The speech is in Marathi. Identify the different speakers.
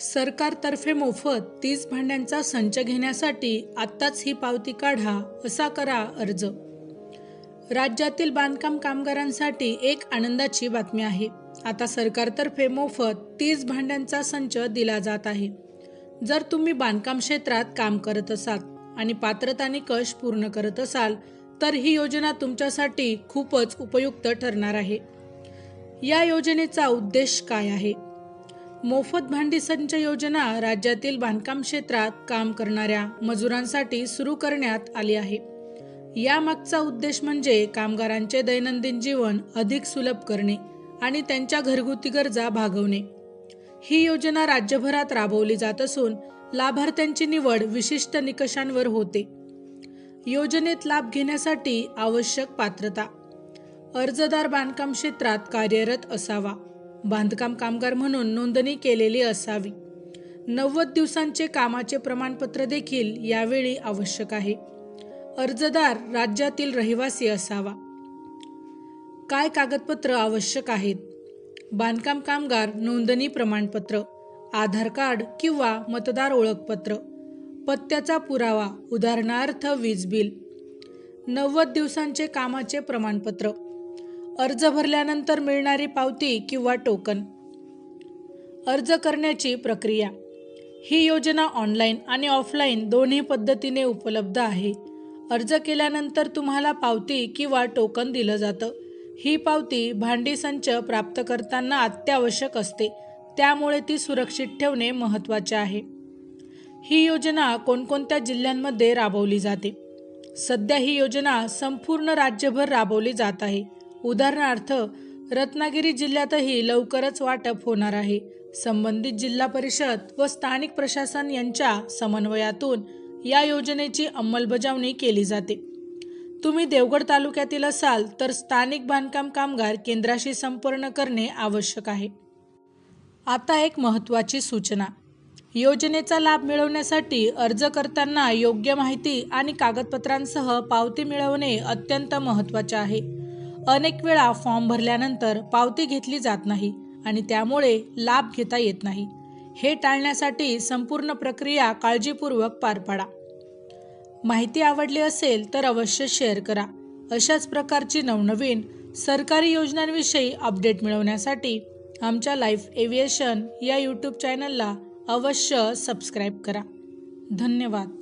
Speaker 1: सरकारतर्फे मोफत तीस भांड्यांचा संच घेण्यासाठी आत्ताच ही पावती काढा असा करा अर्ज. राज्यातील बांधकाम कामगारांसाठी एक आनंदाची बातमी आहे. आता सरकारतर्फे मोफत तीस भांड्यांचा संच दिला जात आहे. जर तुम्ही बांधकाम क्षेत्रात काम करत असाल आणि पात्रता निकष पूर्ण करत असाल तर ही योजना तुमच्यासाठी खूपच उपयुक्त ठरणार आहे. या योजनेचा उद्देश काय आहे? मोफत भांडी संच योजना राज्यातील बांधकाम क्षेत्रात काम करणाऱ्या मजुरांसाठी सुरू करण्यात आली आहे. यामागचा उद्देश म्हणजे कामगारांचे दैनंदिन जीवन अधिक सुलभ करणे आणि त्यांच्या घरगुती गरजा भागवणे. ही योजना राज्यभरात राबवली जात असून लाभार्थ्यांची निवड विशिष्ट निकषांवर होते. योजनेत लाभ घेण्यासाठी आवश्यक पात्रता. अर्जदार बांधकाम क्षेत्रात कार्यरत असावा. बांधकाम कामगार म्हणून नोंदणी केलेली असावी. नव्वद दिवसांचे कामाचे प्रमाणपत्र देखील यावेळी आवश्यक आहे. अर्जदार राज्यातील रहिवासी असावा. काय कागदपत्र आवश्यक आहेत? बांधकाम कामगार नोंदणी प्रमाणपत्र आधार कार्ड किंवा मतदार ओळखपत्र पत्त्याचा पुरावा उदाहरणार्थ वीज बिल नव्वद दिवसांचे कामाचे प्रमाणपत्र अर्ज भरल्यानंतर मिळणारी पावती किंवा टोकन. अर्ज करण्याची प्रक्रिया. ही योजना ऑनलाईन आणि ऑफलाईन दोन्ही पद्धतीने उपलब्ध आहे. अर्ज केल्यानंतर तुम्हाला पावती किंवा टोकन दिलं जातं. ही पावती भांडी संच प्राप्त करताना अत्यावश्यक असते. त्यामुळे ती सुरक्षित ठेवणे महत्त्वाचे आहे. ही योजना कोणकोणत्या जिल्ह्यांमध्ये राबवली जाते? सध्या ही योजना संपूर्ण राज्यभर राबवली जात आहे. उदाहरणार्थ रत्नागिरी जिल्ह्यातही लवकरच वाटप होणार आहे. संबंधित जिल्हा परिषद व स्थानिक प्रशासन यांच्या समन्वयातून या योजनेची अंमलबजावणी केली जाते. तुम्ही देवगड तालुक्यातील असाल तर स्थानिक बांधकाम कामगार केंद्राशी संपर्क करणे आवश्यक आहे. आता एक महत्त्वाची सूचना. योजनेचा लाभ मिळवण्यासाठी अर्ज करताना योग्य माहिती आणि कागदपत्रांसह पावती मिळवणे अत्यंत महत्त्वाचे आहे. अनेक वेळा फॉर्म भरल्यानंतर पावती घेतली जात नाही आणि त्यामुळे लाभ घेता येत नाही. हे टाळण्यासाठी संपूर्ण प्रक्रिया काळजीपूर्वक पार पाडा. माहिती आवडली असेल तर अवश्य शेअर करा. अशाच प्रकारची नवनवीन सरकारी योजनांविषयी अपडेट मिळवण्यासाठी आमच्या लाईफ एव्हिएशन या यूट्यूब चॅनलला अवश्य सबस्क्राईब करा. धन्यवाद.